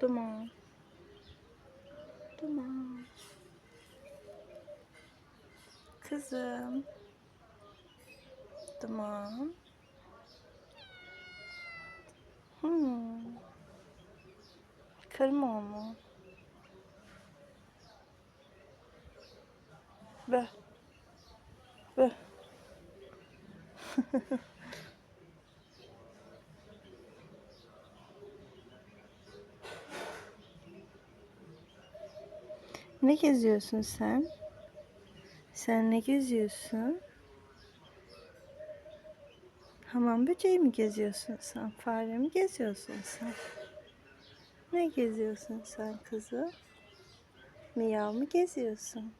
Duman. Duman. Kızım. Duman. Hmm. Kırma onu. Be. Be. Ne geziyorsun sen? Sen ne geziyorsun? Hamam böceği mi geziyorsun sen? Fare mi geziyorsun sen? Ne geziyorsun sen kızım? Miyav mı geziyorsun?